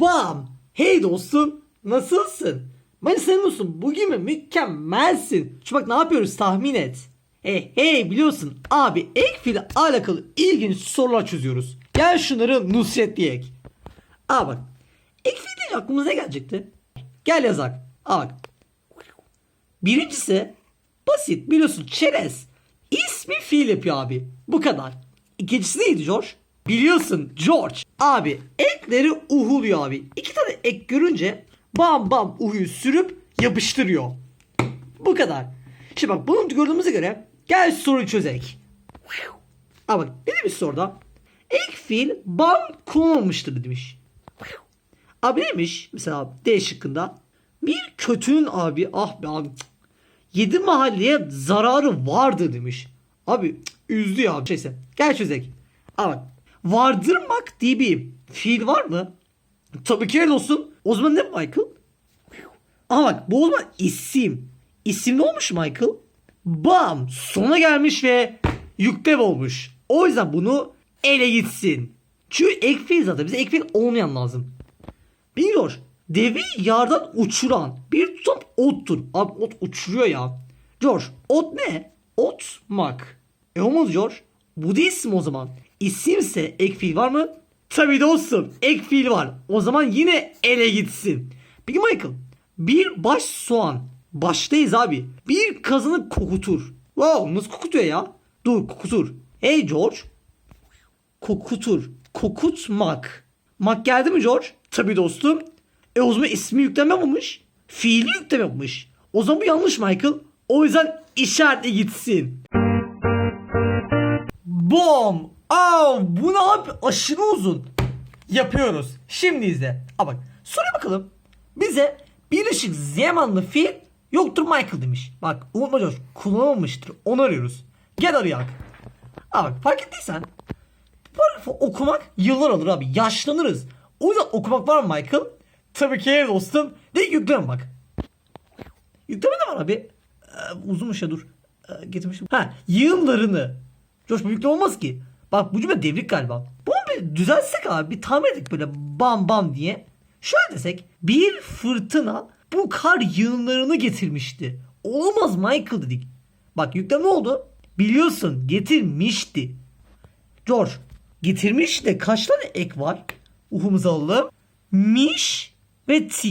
Bam! Hey dostum, nasılsın? Senin olsun bugün mü mükemmelsin. Şu bak ne yapıyoruz tahmin et. Hey hey biliyorsun abi ek fiile alakalı ilginç sorular çözüyoruz. Gel şunları Nusret diyek. Aa bak. Ek fiil deyince aklımıza ne gelecekti? Gel yazak. Aa bak. Birincisi basit biliyorsun çerez. İsmi fiil yapıyor abi. Bu kadar. İkincisi neydi George? Biliyorsun George. Abi ekleri uhuluyor abi. İki tane ek görünce bam bam uhuyu sürüp yapıştırıyor. Bu kadar. Şimdi bak bunu gördüğümüze göre gel soruyu çözek. Aa bak ne demiş soruda? Ek fiil bam kullanılmıştır demiş. Abi neymiş? Mesela D şıkkında. Bir kötünün abi ah be abi yedi mahalleye zararı vardı demiş. Abi cık, üzdü ya. Şeyse gel çözek. Bak, vardırmak diye bir fiil var mı? Tabii ki öyle olsun. O zaman ne Michael? Ama bak bu o zaman isim. İsim ne olmuş Michael? Bam! Sona gelmiş ve yüklem olmuş. O yüzden bunu ele gitsin. Çünkü ek fiil zaten. Bize ek fiil olmayan lazım. Biliyor. Devi yardan uçuran bir tutam ottur. Abi ot uçuruyor ya. George ot ne? Otmak. E olmaz George. Bu da isim o zaman. İsimse ek fiil var mı? Tabii dostum ek fiil var. O zaman yine ele gitsin. Peki Michael bir baş soğan. Baştayız abi. Bir kazanı kokutur. Wow nasıl kokutuyor ya? Dur kokutur. Hey George kokutur. Kokutmak. Mak geldi mi George? Tabii dostum. E o zaman ismi yüklememiş. Fiili yüklememiş. O zaman bu yanlış Michael. O yüzden işaretle gitsin. Bom! Aa, bu ne abi? Aşırı uzun. Yapıyoruz. Şimdi izle. Aa bak. Soruya bakalım. Bize birleşik zamanlı fiil yoktur Michael demiş. Bak unutma George. Kullanılmamıştır. Onu arıyoruz. Gel arayak. Aa bak fark ettiysen Paragrafı okumak yıllar alır abi. Yaşlanırız. O yüzden okumak var mı Michael? Tabii ki evet dostum. De yükleme bak. Yükleme ne var abi? Ee, uzunmuş ya dur. Ee, getirmişim. Ha yığınlarını. Coş bu yükleme olmaz ki. Bak bu cümle devrik galiba. Bunu bir düzelsek abi bir tamir edelim böyle bam bam diye. Şöyle desek bir fırtına bu kar yığınlarını getirmişti. Olamaz Michael dedik. Bak yükleme oldu? Biliyorsun getirmişti. George getirmiş de kaç tane ek var? Uhumuzu alalım. Miş ve T.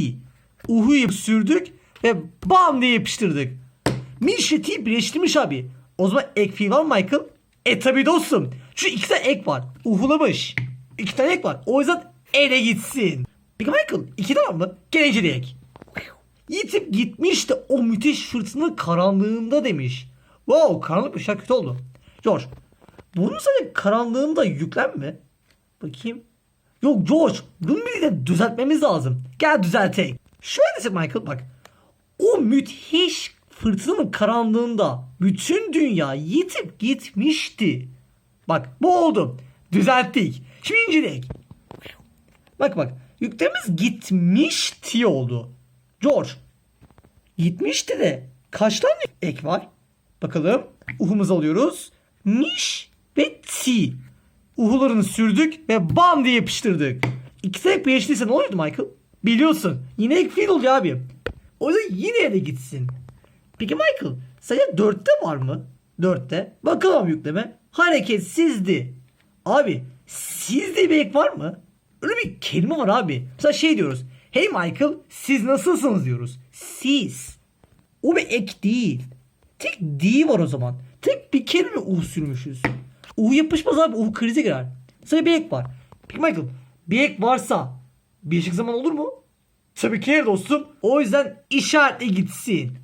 Uhu'yu sürdük ve bam diye yapıştırdık. Miş ve T birleştirmiş abi. O zaman ek fiil var Michael? E tabi dostum. Şu iki tane ek var. Uhulamış. İki tane ek var. O yüzden ele gitsin. Peki Michael iki tane mı? Gelince ek. Yitip gitmiş de o müthiş fırtına karanlığında demiş. Wow karanlıkmış ya kötü oldu. George bunun sadece karanlığında yüklenme. Bakayım. Yok George bunu bir de düzeltmemiz lazım. Gel düzeltelim. Şöyle desek Michael bak. O müthiş fırtınanın karanlığında bütün dünya yitip gitmişti. Bak bu oldu. Düzelttik. Şimdi inceleyek. Bak bak. Yüklemimiz gitmişti oldu. George. Gitmişti de kaç tane ek var? Bakalım. Uhumuzu alıyoruz. Miş ve ti. Uhularını sürdük ve bam diye yapıştırdık. İkisi ek birleştiyse ne oluyordu Michael? Biliyorsun. Yine ek fiil oluyor abi. O yüzden yine de gitsin. Peki Michael sadece dörtte var mı? Dörtte. Bakalım yükleme. Hareketsizdi. Abi sizde bir ek var mı? Öyle bir kelime var abi. Mesela şey diyoruz. Hey Michael siz nasılsınız diyoruz. Siz. O bir ek değil. Tek di var o zaman. Tek bir kelime u sürmüşüz. U yapışmaz abi. U krize girer. Sadece bir ek var. Peki Michael bir ek varsa birleşik zaman olur mu? Tabii ki dostum. O yüzden işaretle gitsin.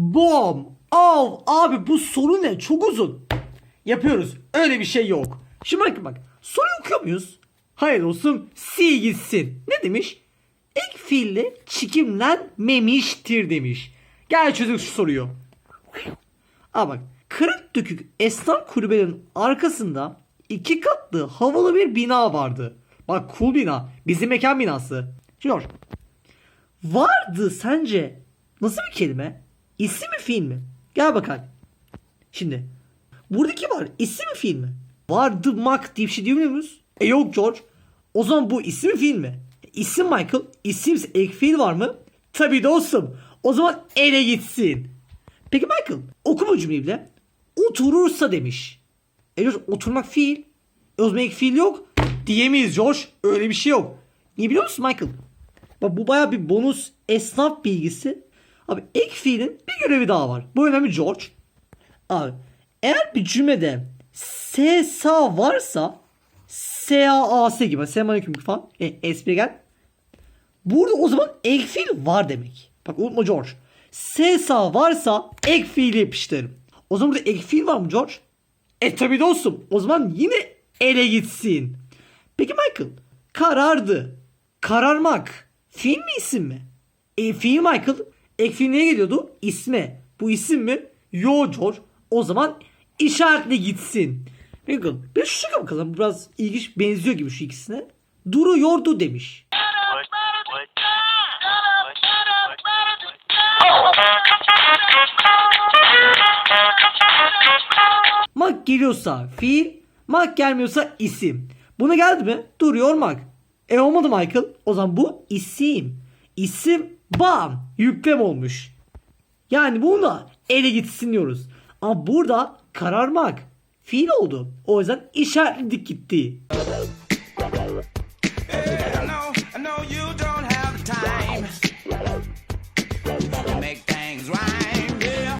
Bom. Av. Abi bu soru ne? Çok uzun. Yapıyoruz. Öyle bir şey yok. Şimdi bakın bak. Soruyu okuyor muyuz? Hayır dostum. Si gitsin. Ne demiş? Ek fiille çikimlenmemiştir demiş. Gel çözdük şu soruyu. Aa bak. Kırık dökük esnaf kulübenin arkasında iki katlı havalı bir bina vardı. Bak cool bina. Bizim mekan binası. Şimdi Vardı sence nasıl bir kelime? İsim mi fiil mi? Gel bakalım. Şimdi buradaki var isim mi fiil mi? Vardı mak diye bir şey diyor muyuz? E yok George. O zaman bu isim fiil mi? İsim Michael, isimse ek fiil var mı? Tabii dostum. O zaman ele gitsin. Peki Michael oku bu cümleyi bile. Oturursa demiş. E George oturmak fiil. E o zaman ek fiil yok. Diyemeyiz George. Öyle bir şey yok. Niye biliyor musun Michael? Bak bu baya bir bonus esnaf bilgisi. Abi ek fiilin bir görevi daha var. Bu önemli George. Abi eğer bir cümlede S sa varsa S A A S gibi selamünaleyküm falan e, espri gel. Burada o zaman ek fiil var demek. Bak unutma George. S sa varsa ek fiili yapıştırırım. O zaman burada ek fiil var mı George? E tabi dostum. O zaman yine ele gitsin. Peki Michael. Karardı. Kararmak. Fiil mi isim mi? E fiil Michael. Ek fiil neye geliyordu? İsme. Bu isim mi? Yo George. O zaman işaretli gitsin. Michael. Bir şu şaka bakalım. Biraz ilginç benziyor gibi şu ikisine. Duruyordu demiş. Mak geliyorsa fiil, mak gelmiyorsa isim. Buna geldi mi? Duruyor mak. E olmadı Michael. O zaman bu isim. İsim bam yüklem olmuş. Yani bunu ele gitsin diyoruz. Ama burada kararmak fiil oldu. O yüzden işaretledik gitti. I know